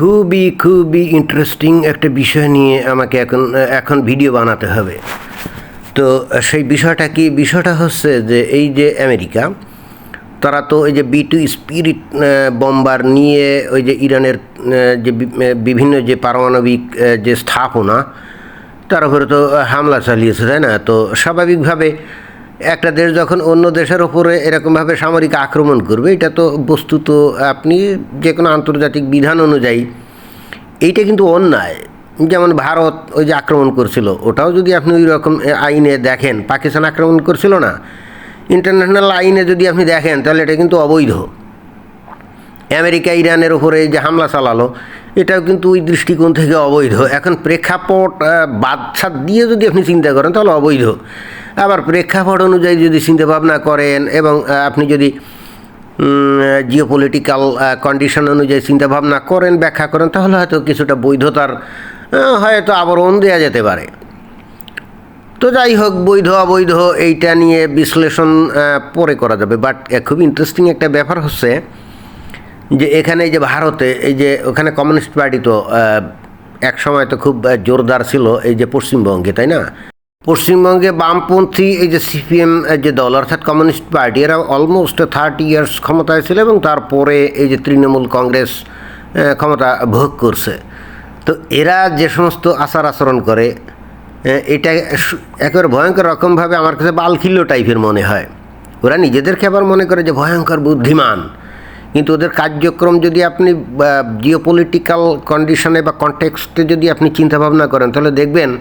খুবই খুবই ইন্টারেস্টিং একটা বিষয় নিয়ে আমাকে এখন এখন ভিডিও বানাতে হবে। তো সেই বিষয়টা কি? বিষয়টা হচ্ছে যে এই যে আমেরিকা, তারা তো ওই যে বি টু স্পিরিট বম্বার নিয়ে ওই যে ইরানের যে বিভিন্ন যে পারমাণবিক যে স্থাপনা, তার উপরে তো হামলা চালিয়েছে, তাই না? তো স্বাভাবিকভাবে একটা দেশ যখন অন্য দেশের ওপরে এরকমভাবে সামরিক আক্রমণ করবে, এটা তো বস্তুত আপনি যে কোনো আন্তর্জাতিক বিধান অনুযায়ী এইটা কিন্তু অন্যায়। যেমন ভারত ওই যে আক্রমণ করছিল, ওটাও যদি আপনি ওই রকম আইনে দেখেন, পাকিস্তান আক্রমণ করছিল না। ইন্টারন্যাশনাল আইনে যদি আপনি দেখেন, তাহলে এটা কিন্তু অবৈধ। আমেরিকা, ইরানের উপরে যে হামলা চালালো, এটাও কিন্তু ওই দৃষ্টিকোণ থেকে অবৈধ। এখন প্রেক্ষাপট বাদশাদ দিয়ে যদি আপনি চিন্তা করেন, তাহলে অবৈধ। আবার প্রেক্ষাপট অনুযায়ী যদি চিন্তা ভাবনা করেন এবং আপনি যদি জিও পলিটিক্যাল কন্ডিশন অনুযায়ী চিন্তাভাবনা করেন, ব্যাখ্যা করেন, তাহলে হয়তো কিছুটা বৈধতার হয়তো আবরণ দেওয়া যেতে পারে। তো যাই হোক, বৈধ, অবৈধ এইটা নিয়ে বিশ্লেষণ পরে করা যাবে। বাট খুব ইন্টারেস্টিং একটা ব্যাপার হচ্ছে যে এখানে যে ভারতে, এই যে ওখানে কমিউনিস্ট পার্টি তো এক সময় তো খুব জোরদার ছিল এই যে পশ্চিমবঙ্গে, তাই না? পশ্চিমবঙ্গে বামপন্থী, এই যে সিপিএম যে দল, অর্থাৎ কমিউনিস্ট পার্টি, এরা অলমোস্ট থার্টি ইয়ার্স ক্ষমতায় ছিল এবং তারপরে এই যে তৃণমূল কংগ্রেস ক্ষমতা ভোগ করছে। তো এরা যে সমস্ত আচার আচরণ করে এটা একেবারে ভয়ঙ্কর রকমভাবে আমার কাছে বালখিল্য টাইপের মনে হয়। ওরা নিজেদেরকে আবার মনে করে যে ভয়ঙ্কর বুদ্ধিমান। কিন্তু ওদের কার্যক্রম যদি আপনি জিও পলিটিক্যাল কন্ডিশনে বা কনটেক্সটে যদি আপনি চিন্তাভাবনা করেন, তাহলে দেখবেন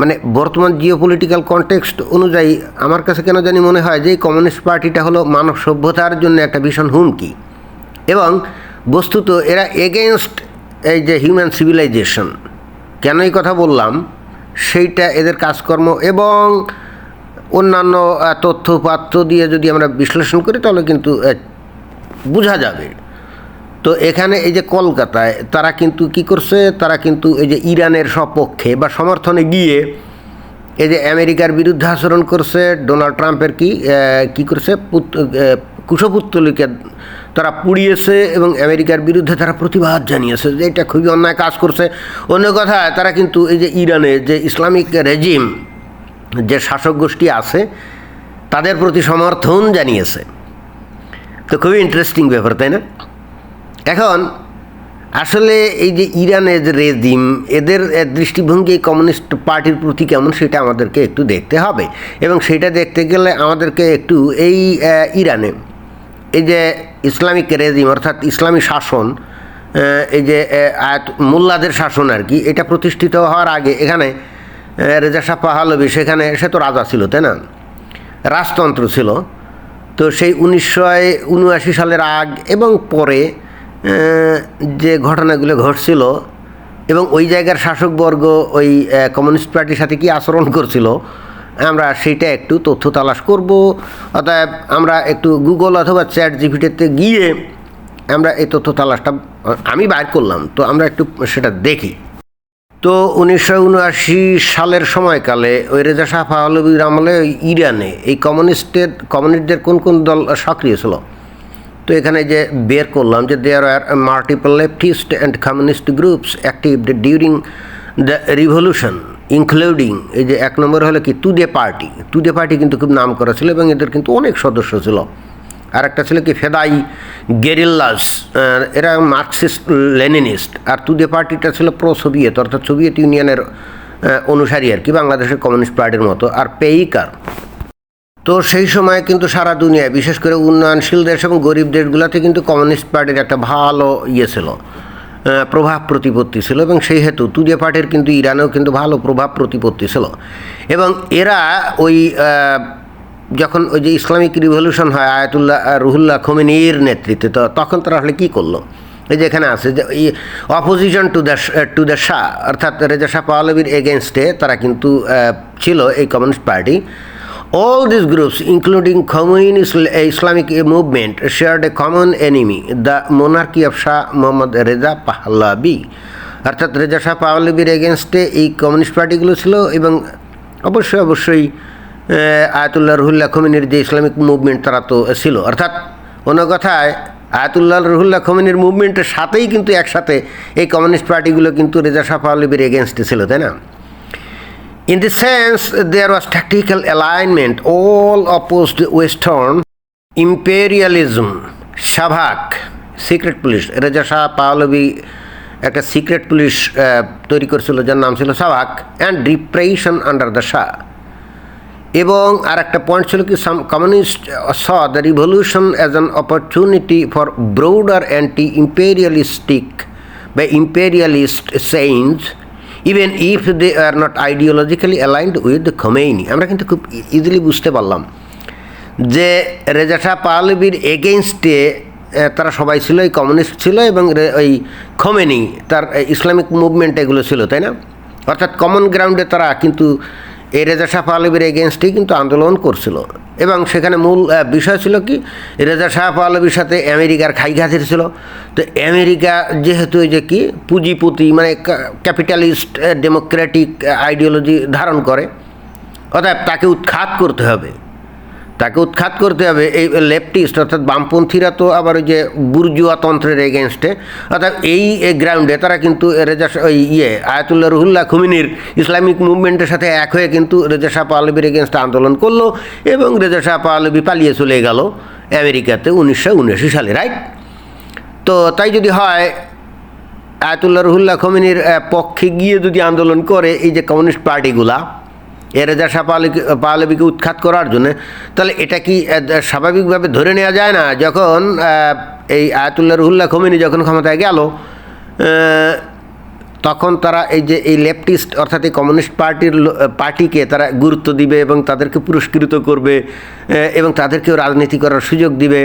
মানে বর্তমান জিও পলিটিক্যাল কনটেক্সট অনুযায়ী আমার কাছে কেন জানি মনে হয় যে কমিউনিস্ট পার্টিটা হলো মানব সভ্যতার জন্য একটা ভীষণ হুমকি। এবং বস্তুত এরা এগেনস্ট এই যে হিউম্যান সিভিলাইজেশন কেন এই কথা বললাম? সেইটা এদের কাজকর্ম এবং অন্যান্য তথ্যপাত্র দিয়ে যদি আমরা বিশ্লেষণ করি তাহলে কিন্তু বোঝা যাবে। তো এখানে এই যে কলকাতায় তারা কিন্তু কি করছে? তারা কিন্তু এই যে ইরানের সপক্ষে বা সমর্থনে গিয়ে এই যে আমেরিকার বিরুদ্ধে আচরণ করছে, ডোনাল্ড ট্রাম্পের কি কি করছে? পুত- কুশপুত্তলিকে তারা পুড়িয়েছে এবং আমেরিকার বিরুদ্ধে তারা প্রতিবাদ জানিয়েছে। যে এটা খুবই অন্যায় কাজ করছে। অন্য কথায় তারা কিন্তু এই যে ইরানে যে ইসলামিক রেজিম, যে শাসক গোষ্ঠী আছে, তাদের প্রতি সমর্থন জানিয়েছে। তো খুবই ইন্টারেস্টিং ব্যাপার, তাই না? এখন, আসলে এই যে ইরানের যে রেজিম এদের দৃষ্টিভঙ্গি কমিউনিস্ট পার্টির প্রতি কেমন সেটা আমাদেরকে একটু দেখতে হবে। এবং সেটা দেখতে গেলে আমাদেরকে একটু এই ইরানে, এই যে ইসলামিক রেজিম অর্থাৎ ইসলামী শাসন এই যে মোল্লাদের শাসন আর কি, এটা প্রতিষ্ঠিত হওয়ার আগে, এখানে রেজা শাহ পাহালবি সেখানে সে তো রাজা ছিল, তাই না? রাজতন্ত্র ছিল। তো সেই উনিশশো উনআশি সালের আগ এবং পরে যে ঘটনাগুলো ঘটছিল এবং ওই জায়গার শাসকবর্গ ওই কমিউনিস্ট পার্টির সাথে কি আচরণ করছিল, আমরা সেইটা একটু তথ্য তালাশ করব। অতএব আমরা একটু গুগল অথবা চ্যাট জিপিটিতে গিয়ে আমরা এই তথ্য তালাশটা, আমি বাইর করলাম, তো আমরা একটু সেটা দেখি। তো উনিশশো উনআশি সালের সময়কালে ওই রেজা শাহ পাহলবির আমলে ইরানে এই কমিউনিস্টের, কমিউনিস্টদের কোন কোন দল সক্রিয় ছিল? এখানে যে বের করলাম যে there are multiple leftist and communist groups active during the revolution including এই যে এক নম্বর হলো কি তুদে পার্টি তুদে পার্টি কিন্তু খুব নাম করা ছিল এবং এদের কিন্তু অনেক সদস্য ছিল। আর একটা ছিল কি ফেদাই গেরিল্লাস এরা মার্কসিস্ট লেনিনিস্ট আর তুদে পার্টিটা ছিল প্রো সোভিয়েত অর্থাৎ সোভিয়েত ইউনিয়নের অনুসারী আর কি, বাংলাদেশের কমিউনিস্ট পার্টির মতো। আর পেইকার তো সেই সময় কিন্তু সারা দুনিয়ায়, বিশেষ করে উন্নয়নশীল দেশ এবং গরিব দেশগুলোতে কিন্তু কমিউনিস্ট পার্টির একটা ভালো ইয়ে ছিল প্রভাব প্রতিপত্তি ছিল এবং সেই হেতু তুদে পার্টির কিন্তু ইরানেও কিন্তু ভালো প্রভাব প্রতিপত্তি ছিল। এবং এরা ওই যখন ওই যে ইসলামিক রিভলিউশন হয়, আয়াতুল্লাহ রুহুল্লাহ খোমেনির নেতৃত্বে, তো তখন তারা আসলে কী করল? এই যে এখানে আছে যে এই opposition to the to the Shah অর্থাৎ রেজা শাহ পাহলবির এগেনস্টে তারা কিন্তু ছিল এই communist party. All these groups, including communist Islamic movement, shared a common enemy, the monarchy of Shah Muhammad Reza Pahlavi. অর্থাৎ রেজা শাহ পাহলবির এগেনস্টে এই কমিউনিস্ট পার্টিগুলো ছিল এবং অবশ্যই অবশ্যই আহ, আয়াতুল্লাহ রহুল্লাহ খমিনের যে ইসলামিক মুভমেন্ট তারা তো ছিল অর্থাৎ অন্য কথায় আয়াতুল্লাহ রহুল্লাহ খমিনের মুভমেন্টের সাথেই কিন্তু একসাথে এই কমিউনিস্ট পার্টিগুলো কিন্তু রেজা শাহ পাহলবির এগেনস্টে ছিল তাই না In the sense, there was tactical alignment, all opposed Western imperialism. SAVAK secret police Reza Shah Pahlavi একটা সিক্রেট পুলিশ তৈরি করেছিল যার নাম ছিল SAVAK and repression under the Shah এবং আর একটা পয়েন্ট ছিল কি some communist saw the revolution as an opportunity for broader anti imperialistic বা imperialist sense even if they are not ideologically aligned with Khomeini আমরা কিন্তু খুব ইজিলি বুঝতে পারলাম যে রেজাঠা পালবির এগেইনস্টে তারা সবাই ছিল, এই কমিউনিস্ট ছিল এবং ওই খমেনি তার ইসলামিক মুভমেন্ট এগুলো ছিল, তাই না? অর্থাৎ কমন গ্রাউন্ডে তারা কিন্তু এই রেজা শাহ পালবির এগেনস্টেই কিন্তু আন্দোলন করছিল। এবং সেখানে মূল বিষয় ছিল কি, রেজা শাহ পালবির সাথে আমেরিকার খাইঘাতির ছিল। তো আমেরিকা যেহেতু এই যে কি, পুঁজিপতি মানে ক্যাপিটালিস্ট ডেমোক্রেটিক আইডিওলজি ধারণ করে, অতএব তাকে উৎখাত করতে হবে। তাকে উৎখাত করতে হবে। এই লেফটিস্ট অর্থাৎ বামপন্থীরা তো আবার ওই যে বুর্জুয়া তন্ত্রের এগেনস্টে অর্থাৎ এই গ্রাউন্ডে তারা কিন্তু রেজা ওই ইয়ে আয়াতুল্লাহ রহুল্লাহ খুমিনির ইসলামিক মুভমেন্টের সাথে এক হয়ে কিন্তু রেজা শাহ পাহলবির এগেনস্টে আন্দোলন করল এবং রেজা শাহ পাহলবি পালিয়ে চলে গেল আমেরিকাতে উনিশশো উনআশি সালে রাইট তো তাই যদি হয়, আয়াতুল্লাহ রহুল্লাহ খমিনীর পক্ষে গিয়ে যদি আন্দোলন করে এই যে কমিউনিস্ট পার্টিগুলা এ রেজা শাহ পাহলি পাহলবিকে উৎখাত করার জন্য। তাহলে এটা কি স্বাভাবিকভাবে ধরে নেওয়া যায় না? যখন এই আয়াতুল্লাহ রহুল্লাহ খমিনী যখন ক্ষমতায় গেল তখন তারা এই যে, এই লেফটিস্ট অর্থাৎ এই কমিউনিস্ট পার্টির পার্টিকে তারা গুরুত্ব দিবে এবং তাদেরকে পুরস্কৃত করবে এবং তাদেরকেও রাজনীতি করার সুযোগ দিবে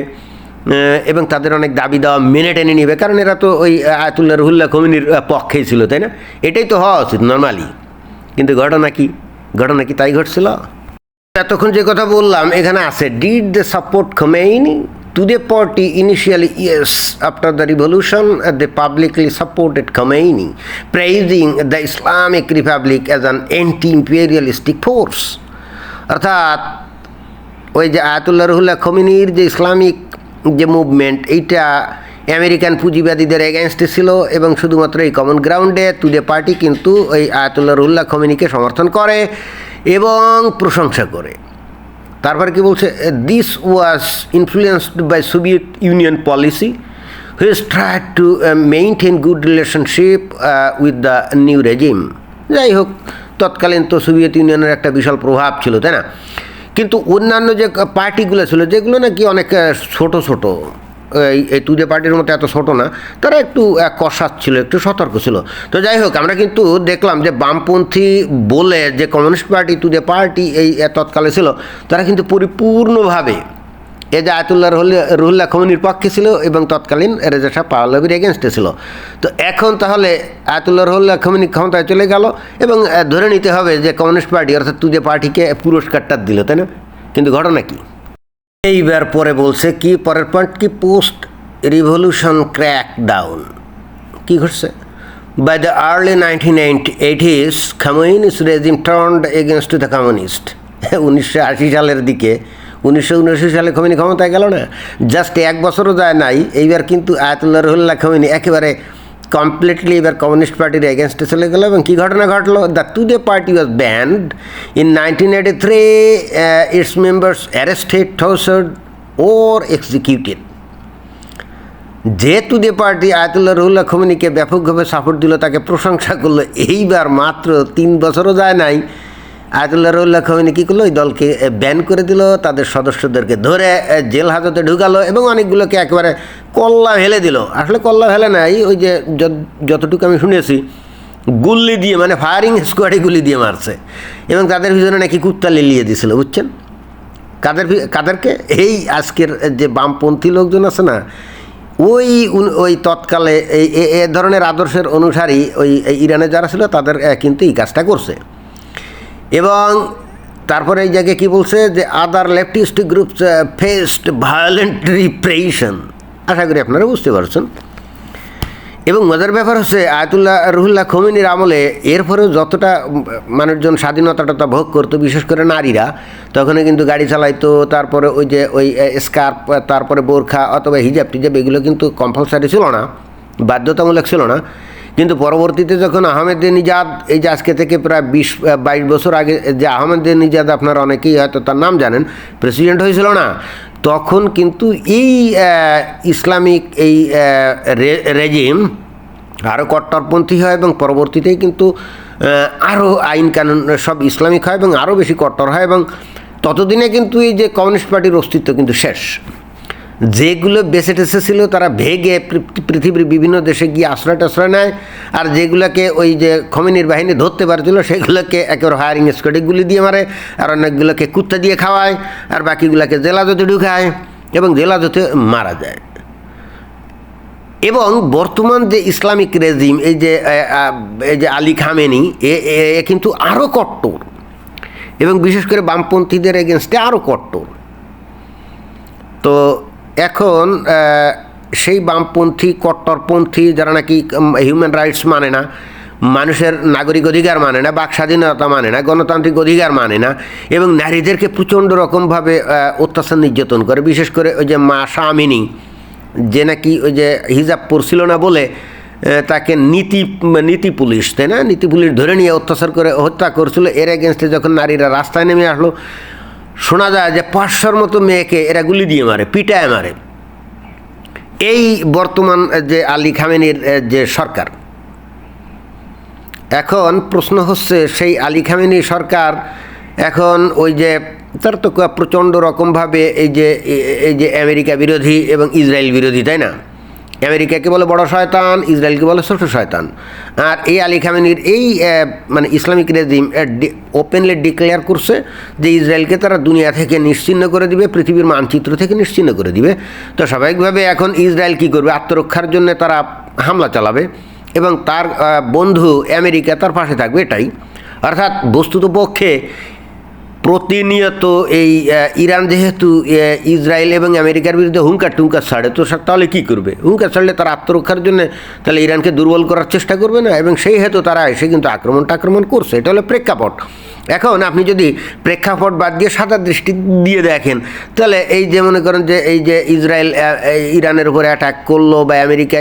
এবং তাদের অনেক দাবি দেওয়া মেনে টেনে নিবে। কারণ এরা তো ওই আয়াতুল্লাহ রহুল্লাহ খমিনীর পক্ষেই ছিল, তাই না? এটাই তো হওয়া উচিত, নর্মালি। কিন্তু ঘটনা কি? ঘটনা কি তাই ঘটছিল? এতক্ষণ যে কথা বললাম, এখানে আছে did the support Khomeini to the party initially yes after the revolution they publicly supported Khomeini praising the Islamic republic as an anti imperialistic force অর্থাৎ, ওই যে আয়াতুল্লাহ রহুল্লাহ খমিনির যে ইসলামিক যে মুভমেন্ট এইটা আমেরিকান পুঁজিবাদীদের এগেনস্টে ছিল এবং শুধুমাত্র এই কমন গ্রাউন্ডে তুদে পার্টি কিন্তু ওই আয়াতুল্লাহ রহুল্লাহ খমিনিকে সমর্থন করে এবং প্রশংসা করে। তারপর কি বলছে? This was influenced by Soviet Union policy which try to maintain good relationship with the new regime যাই হোক তৎকালীন তো সোভিয়েত ইউনিয়নের একটা বিশাল প্রভাব ছিল তাই না? কিন্তু অন্যান্য যে পার্টিগুলো ছিল যেগুলো নাকি অনেক আহ, ছোট ছোট এই তুদে পার্টির মতো এত ছোটো না, তারা একটু কষাত ছিল একটু সতর্ক ছিল। তো যাই হোক, আমরা কিন্তু দেখলাম যে বামপন্থী বলে যে কমিউনিস্ট পার্টি তুদে পার্টি এই তৎকালে ছিল, তারা কিন্তু পরিপূর্ণভাবে এ যে আয়তুল্লাহ রহুল্লাহ খমিনির পক্ষে ছিল এবং তৎকালীন রেজা শাহ পাহলবির এগেনস্টে ছিল। তো এখন তাহলে আয়তুল্লাহ রহুল্লাহ খমিনি ক্ষমতায় চলে গেল এবং ধরে নিতে হবে যে কমিউনিস্ট পার্টি অর্থাৎ তুদে পার্টিকে পুরস্কারটা দিল, তাই না? কিন্তু ঘটনা কি? এইবার পরে বলছে কি, পরের পয়েন্ট কি পোস্ট রিভলিউশন ক্র্যাক ডাউন কি ঘটছে? By the early nineteen eighties communist regime turned against the communist উনিশশো আশি সালের দিকে, উনিশশো উনআশি সালে খমিনি ক্ষমতায় গেল না? জাস্ট এক বছরও যায় নাই। এইবার কিন্তু আয়াতুল্লাহ রহুল্লাহ খমিনি একেবারে কমপ্লিটলি এবার কমিউনিস্ট পার্টির এগেনস্টে চলে গেল এবং কী ঘটনা ঘটলো? The Tudeh party was banned in nineteen eighty three its members arrested tortured or executed যেহেতু তুদে পার্টি আয়তুল্লাহ রহুল্লাহ খমিনিকে ব্যাপকভাবে সাপোর্ট দিল, তাকে প্রশংসা করল, এইবার মাত্র তিন বছরও যায় নাই। আয়তুল্লাহ রহুল্লাহ খমিনি কী করল? ওই দলকে ব্যান করে দিল, তাদের সদস্যদেরকে ধরে জেল হাজতে ঢুকালো এবং অনেকগুলোকে একেবারে কল্লা ফেলে দিল। আসলে কল্লা ফেলে নাই, ওই যে যত- যতটুকু আমি শুনেছি, গুল্লি দিয়ে মানে ফায়ারিং স্কোয়াডে গুলি দিয়ে মারছে। এবং তাদের ভিতরে নাকি কুত্তা লিলিয়ে দিয়েছিল, বুঝছেন? কাদের কাদেরকে? এই আজকের যে বামপন্থী লোকজন আছে না, ওই ওই তৎকালে, এই, এ ধরনের আদর্শের অনুসারী ওই ইরানে যারা ছিল, তাদের কিন্তু এই কাজটা করছে। এবং তারপরে এই জায়গায় কী বলছে যে other leftist groups faced violent repression আশা করি আপনারা বুঝতে পারছেন। এবং মজার ব্যাপার হচ্ছে, আয়তুল্লাহ রুহুল্লাহ খমিনীর আমলে এরপরেও যতটা মানুষজন স্বাধীনতাটা ভোগ করতো, বিশেষ করে নারীরা তখন কিন্তু গাড়ি চালাইতো, তারপরে ওই যে, ওই স্কার্প, তারপরে বোরখা অথবা হিজাব টিজাব এগুলো কিন্তু কম্পালসারি ছিল না, বাধ্যতামূলক ছিল না। কিন্তু পরবর্তীতে যখন আহমেদ নিজাদ, এই যে আজকে থেকে প্রায় বিশ বাইশ বছর আগে যে আহমেদ নিজাদ আপনারা অনেকেই হয়তো তার নাম জানেন প্রেসিডেন্ট হয়েছিল না, তখন কিন্তু এই ইসলামিক এই রেজিম আরও কট্টরপন্থী হয় এবং পরবর্তীতেই কিন্তু আরও আইন কানুন সব ইসলামিক হয় এবং আরও বেশি কট্টর হয় এবং ততদিনে কিন্তু এই যে কমিউনিস্ট পার্টির অস্তিত্ব কিন্তু শেষ। যেগুলো বেঁচে টেসে ছিল, তারা ভেগে পৃথিবীর বিভিন্ন দেশে গিয়ে আশ্রয় টাশ্রয় নেয়। আর যেগুলোকে ওই যে খমিনীর বাহিনী ধরতে পারছিল, সেগুলোকে একেবারে হায়ারিং স্কোয়াডে গুলি দিয়ে মারে, আর অনেকগুলোকে কুত্তা দিয়ে খাওয়ায়, আর বাকিগুলোকে জেলাজতে ঢুকায়, এবং জেলাজতে মারা যায়। এবং বর্তমান যে ইসলামিক রেজিম, এই যে এই যে আলী খামেনি, এ কিন্তু আরও কট্টর। এবং বিশেষ করে বামপন্থীদের এগেনস্টে আরও কট্টর। তো এখন সেই বামপন্থী, কট্টরপন্থী যারা নাকি হিউম্যান রাইটস মানে না, মানুষের নাগরিক অধিকার মানে না, বাক স্বাধীনতা মানে না, গণতান্ত্রিক অধিকার মানে না, এবং নারীদেরকে প্রচণ্ড রকমভাবে অত্যাচার নির্যাতন করে। বিশেষ করে ওই যে মা শামিনী, যে নাকি ওই যে হিজাব পরছিল না বলে তাকে নীতি নীতি পুলিশ, তাই না? নীতি পুলিশ ধরে নিয়ে অত্যাচার করে হত্যা করছিল। এর এগেনস্টে যখন নারীরা রাস্তায় নেমে আসলো শোনা যায় যে পাঁচশোর মতো মেয়েকে এরা গুলি দিয়ে মারে, পিটায় মারে। এই বর্তমান যে আলী খামেনির যে সরকার। এখন প্রশ্ন হচ্ছে, সেই আলী খামেনি সরকার এখন ওই যে তার তো প্রচণ্ড রকমভাবে এই যে এই যে আমেরিকা বিরোধী এবং ইসরায়েল বিরোধী, তাই না? আমেরিকাকে বলে বড় শয়তান? ইসরায়েলকে বলে ছোট শয়তান? আর এই আলী খামেনির এই মানে ইসলামিক রেজিম ওপেনলি ডিক্লেয়ার করছে যে ইসরায়েলকে তারা দুনিয়া থেকে নিশ্চিহ্ন করে দিবে, পৃথিবীর মানচিত্র থেকে নিশ্চিহ্ন করে দিবে। তো স্বাভাবিকভাবে এখন ইসরায়েল কী করবে? আত্মরক্ষার জন্য তারা হামলা চালাবে এবং তার বন্ধু আমেরিকা তার পাশে থাকবে, এটাই। অর্থাৎ বস্তুত পক্ষে প্রতিনিয়ত এই ইরান যেহেতু ইসরায়েল এবং আমেরিকার বিরুদ্ধে হুঙ্কার টুঙ্কার ছাড়ে, তো তাহলে কী করবে? হুঙ্কার ছাড়লে তারা আত্মরক্ষার জন্য তাহলে ইরানকে দুর্বল করার চেষ্টা করবে না? এবং সেই হেতু তারা এসে কিন্তু আক্রমণটা আক্রমণ করছে। এটা হলো প্রেক্ষাপট। এখন আপনি যদি প্রেক্ষাপট বাদ দিয়ে সাদা দৃষ্টি দিয়ে দেখেন, তাহলে এই যে মনে করেন যে এই যে ইসরায়েল ইরানের উপরে অ্যাটাক করল বা আমেরিকা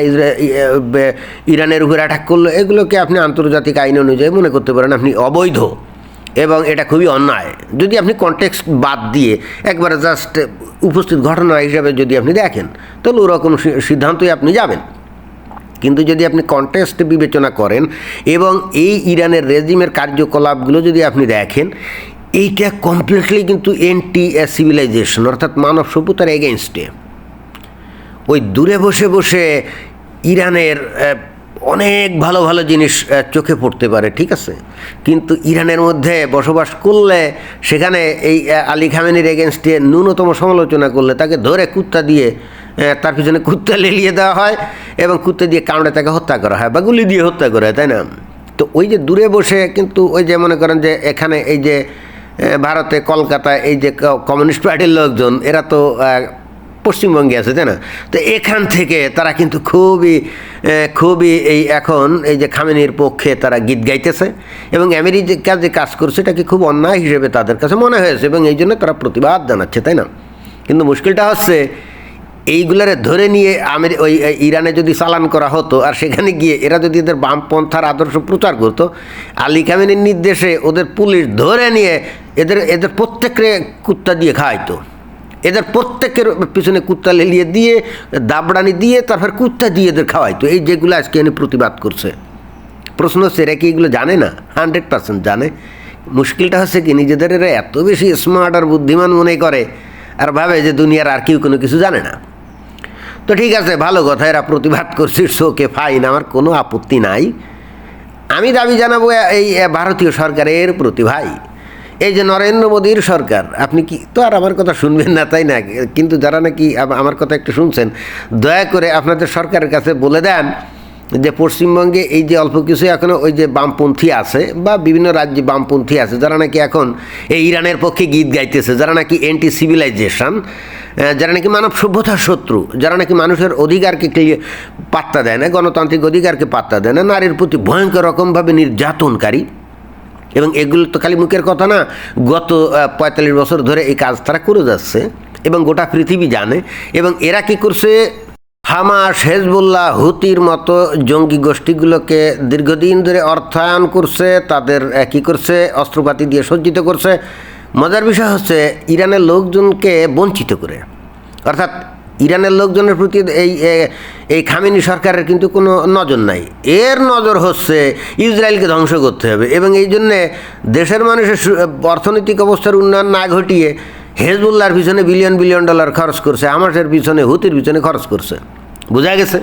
ইরানের উপরে অ্যাটাক করল, এগুলোকে আপনি আন্তর্জাতিক আইন অনুযায়ী মনে করতে পারেন আপনি অবৈধ। এবং এটা খুবই অন্যায়। যদি আপনি কনটেক্সট বাদ দিয়ে একবারে জাস্ট উপস্থিত ঘটনা হিসাবে যদি আপনি দেখেন, তাহলে ওরকম সিদ্ধান্তই আপনি যাবেন। কিন্তু যদি আপনি কন্টেস্ট বিবেচনা করেন এবং এই ইরানের রেজিমের কার্যকলাপগুলো যদি আপনি দেখেন, এইটা কমপ্লিটলি কিন্তু এন্টি সিভিলাইজেশন অর্থাৎ মানব সভ্যতার এগেনস্টে ওই দূরে বসে বসে ইরানের অনেক ভালো ভালো জিনিস চোখে পড়তে পারে, ঠিক আছে? কিন্তু ইরানের মধ্যে বসবাস করলে, সেখানে এই আলী খামেনির এগেনস্টে ন্যূনতম সমালোচনা করলে তাকে ধরে কুত্তা দিয়ে তার পিছনে কুত্তা লেলিয়ে দেওয়া হয় এবং কুত্তা দিয়ে কামড়ে তাকে হত্যা করা হয় বা গুলি দিয়ে হত্যা করা হয়, তাই না? তো ওই যে দূরে বসে কিন্তু ওই যে মনে করেন যে এখানে এই যে ভারতে কলকাতায় এই যে কমিউনিস্ট পার্টির লোকজন, এরা তো পশ্চিমবঙ্গে আছে, তাই না? তো এখান থেকে তারা কিন্তু খুবই খুবই এই এখন এই যে খামেনির পক্ষে তারা গীত গাইতেছে এবং আমেরিকা যে কাজ করছে এটাকে খুব অন্যায় হিসেবে তাদের কাছে মনে হয়েছে এবং এই জন্য তারা প্রতিবাদ জানাচ্ছে, তাই না? কিন্তু মুশকিলটা হচ্ছে, এইগুলারে ধরে নিয়ে আমেরি, ওই ইরানে যদি চালান করা হতো আর সেখানে গিয়ে এরা যদি এদের বামপন্থার আদর্শ প্রচার করতো, আলী খামেনির নির্দেশে ওদের পুলিশ ধরে নিয়ে এদের এদের প্রত্যেককে কুত্তা দিয়ে খাওয়াইতো। এদের প্রত্যেকের পিছনে কুত্তা লেলিয়ে দিয়ে, দাবড়ানি দিয়ে, তারপর কুত্তা দিয়ে এদের খাওয়াইতো। এই যেগুলো আজকে এনে প্রতিবাদ করছে। প্রশ্ন হচ্ছে, এরা কি এগুলো জানে না? হান্ড্রেড পার্সেন্ট জানে। মুশকিলটা হচ্ছে কি, নিজেদের এরা এত বেশি স্মার্ট আর বুদ্ধিমান মনে করে, আর ভাবে যে দুনিয়ার আর কেউ কোনো কিছু জানে না। তো ঠিক আছে, ভালো কথা, এরা প্রতিবাদ করছে শোকে ফাইন আমার কোনো আপত্তি নাই। আমি দাবি জানাব এই ভারতীয় সরকারের প্রতি ভাই। এই যে নরেন্দ্র মোদীর সরকার, আপনি কি, তো আর আমার কথা শুনবেন না, তাই না? কিন্তু যারা নাকি আমার কথা একটু শুনছেন, দয়া করে আপনাদের সরকারের কাছে বলে দেন যে পশ্চিমবঙ্গে এই যে অল্প কিছু এখনও ওই যে বামপন্থী আছে বা বিভিন্ন রাজ্যে বামপন্থী আছে, যারা নাকি এখন এই ইরানের পক্ষে গীত গাইতেছে, যারা নাকি অ্যান্টি সিভিলাইজেশন যারা নাকি মানব সভ্যতার শত্রু, যারা নাকি মানুষের অধিকারকে পাত্তা দেয় না, গণতান্ত্রিক অধিকারকে পাত্তা দেয় না, নারীর প্রতি ভয়ঙ্কর রকমভাবে নির্যাতনকারী এবং এগুলো তো খালি মুখের কথা না, গত পঁয়তাল্লিশ বছর ধরে এই কাজ তারা করে যাচ্ছে এবং গোটা পৃথিবী জানে। এবং এরা কি করছে? হামাস, হেজবুল্লাহ, হুতির মতো জঙ্গি গোষ্ঠীগুলোকে দীর্ঘদিন ধরে অর্থায়ন করছে, তাদের কি করছে? অস্ত্রপাতি দিয়ে সজ্জিত করছে। মজার বিষয় হচ্ছে, ইরানের লোকজনকে বঞ্চিত করে। অর্থাৎ ইরানের লোকজনের প্রতি এই এই খামিনি সরকারের কিন্তু কোনো নজর নাই। এর নজর হচ্ছে ইসরায়েলকে ধ্বংস করতে হবে এবং এই জন্যে দেশের মানুষের অর্থনৈতিক অবস্থার উন্নয়ন না ঘটিয়ে হেজবুল্লার পিছনে বিলিয়ন বিলিয়ন ডলার খরচ করছে, আমাদের পিছনে, হুতির পিছনে খরচ করছে। বোঝা গেছে?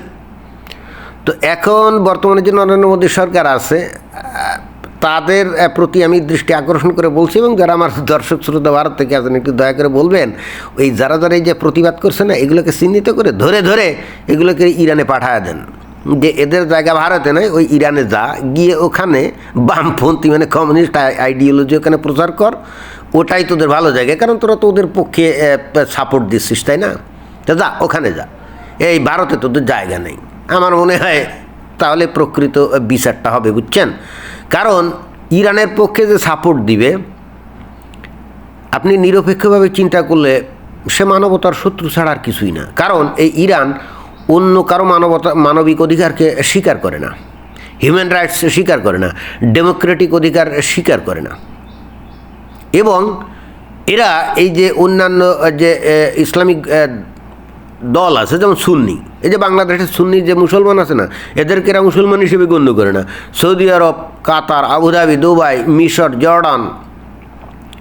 তো এখন বর্তমানে যে নরেন্দ্র মোদী সরকার আছে তাদের প্রতি আমি দৃষ্টি আকর্ষণ করে বলছি এবং যারা আমার দর্শক শ্রোতা ভারত থেকে আছেন, একটু দয়া করে বলবেন, ওই যারা যারা এই যে প্রতিবাদ করছে না, এগুলোকে চিহ্নিত করে ধরে ধরে এগুলোকে ইরানে পাঠায় দেন। যে এদের জায়গা ভারতে নয়, ওই ইরানে যা, গিয়ে ওখানে বামপন্থী মানে কমিউনিস্ট আইডিওলজি ওখানে প্রচার কর, ওটাই তোদের ভালো জায়গা, কারণ তোরা তো ওদের পক্ষে সাপোর্ট দিচ্ছিস, তাই না? তো যা, ওখানে যা। এই ভারতে তোদের জায়গা নেই। আমার মনে হয় তাহলে প্রকৃত বিচারটা হবে, বুঝছেন? কারণ ইরানের পক্ষে যে সাপোর্ট দিবে, আপনি নিরপেক্ষভাবে চিন্তা করলে সে মানবতার শত্রু ছাড়া আর কিছুই না। কারণ এই ইরান অন্য কারও মানবতা মানবিক অধিকারকে স্বীকার করে না। হিউম্যান রাইটস স্বীকার করে না। ডেমোক্রেটিক অধিকার স্বীকার করে না। এবং এরা এই যে অন্যান্য, যে ইসলামিক দল আছে, যেমন সুন্নি এই যে বাংলাদেশের সুন্নি যে মুসলমান আছে না, এদেরকে এরা মুসলমান হিসেবে গণ্য করে না। Saudi Arab, Qatar, Abu Dhabi, Dubai, মিশর, জর্ডান,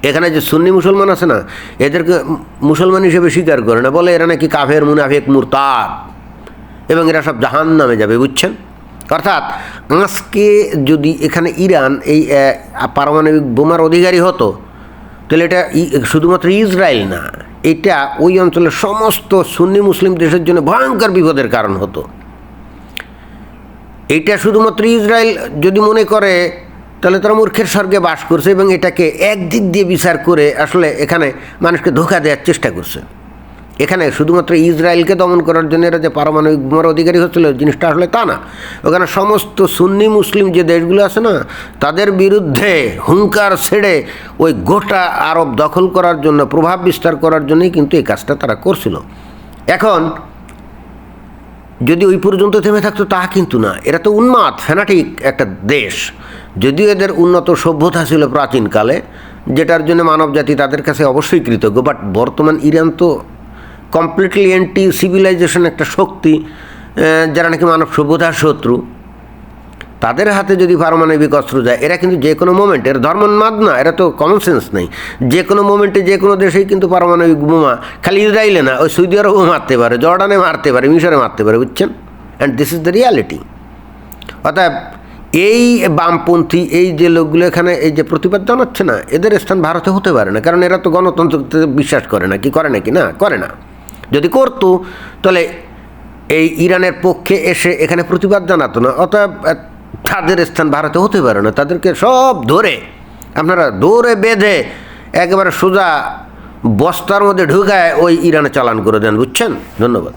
এখানে যে সুন্নি মুসলমান আছে না, এদেরকে মুসলমান হিসেবে স্বীকার করে না। বলে এরা নাকি কাফের, মুনাফেক, মুরতাদ, এবং এরা সব জাহান নামে যাবে, বুঝছেন? অর্থাৎ আজকে যদি এখানে ইরান এই পারমাণবিক বোমার অধিকারী হতো, তাহলে এটা শুধুমাত্র ইসরায়েল না। এটা ওই অঞ্চলের সমস্ত সুন্নি মুসলিম দেশের জন্য ভয়ঙ্কর বিপদের কারণ হতো। এটা শুধুমাত্র ইসরায়েল যদি মনে করে, তাহলে তারা মূর্খের স্বর্গে বাস করছে এবং এটাকে একদিক দিয়ে বিচার করে আসলে এখানে মানুষকে ধোকা দেওয়ার চেষ্টা করছে। এখানে শুধুমাত্র ইসরায়েলকে দমন করার জন্য এরা যে পারমাণবিক বোমার অধিকারী হচ্ছিল, জিনিসটা আসলে তা না। ওখানে সমস্ত সুন্নি মুসলিম যে দেশগুলো আছে না, তাদের বিরুদ্ধে হুঙ্কার ছেড়ে ওই গোটা আরব দখল করার জন্য, প্রভাব বিস্তার করার জন্যই কিন্তু এই কাজটা তারা করছিল। এখন যদি ওই পর্যন্ত থেমে থাকতো, তা কিন্তু না। এরা তো উন্মাদ ফ্যানাটিক একটা দেশ। যদিও এদের উন্নত সভ্যতা ছিল প্রাচীনকালে, যেটার জন্য মানব জাতি তাদের কাছে অবশ্যই কৃতজ্ঞ, বাট বর্তমান ইরান তো কমপ্লিটলি অ্যান্টি সিভিলাইজেশন একটা শক্তি যারা নাকি মানব সভ্যতার শত্রু, তাদের হাতে যদি পারমাণবিক অস্ত্র যায়, এরা কিন্তু যে কোনো মোমেন্ট এর ধর্মোন্মাদ না, এরা তো কমন সেন্স নেই। যে কোনো মোমেন্টে যে কোনো দেশেই কিন্তু পারমাণবিক বোমা, খালি ইসরায়েলে না, ওই সৌদি আরবও মারতে পারে, জর্ডানে মারতে পারে, মিশরে মারতে পারে, বুঝছেন? And this is the reality অর্থাৎ এই বামপন্থী, এই যে লোকগুলো এখানে, এই যে প্রতিবাদ জানাচ্ছে না, এদের স্থান ভারতে হতে পারে না, কারণ এরা তো গণতন্ত্রতে বিশ্বাস করে না, কি করে নাকি? না, করে না। যদি করতো, তাহলে এই ইরানের পক্ষে এসে এখানে প্রতিবাদ জানাতো না। অতএব তাদের স্থান ভারতে হতে পারে না। তাদেরকে সব ধরে, আপনারা ধরে বেঁধে একেবারে সোজা বস্তার মধ্যে ঢুকায় ওই ইরানে চালান করে দেন, বুঝছেন? ধন্যবাদ।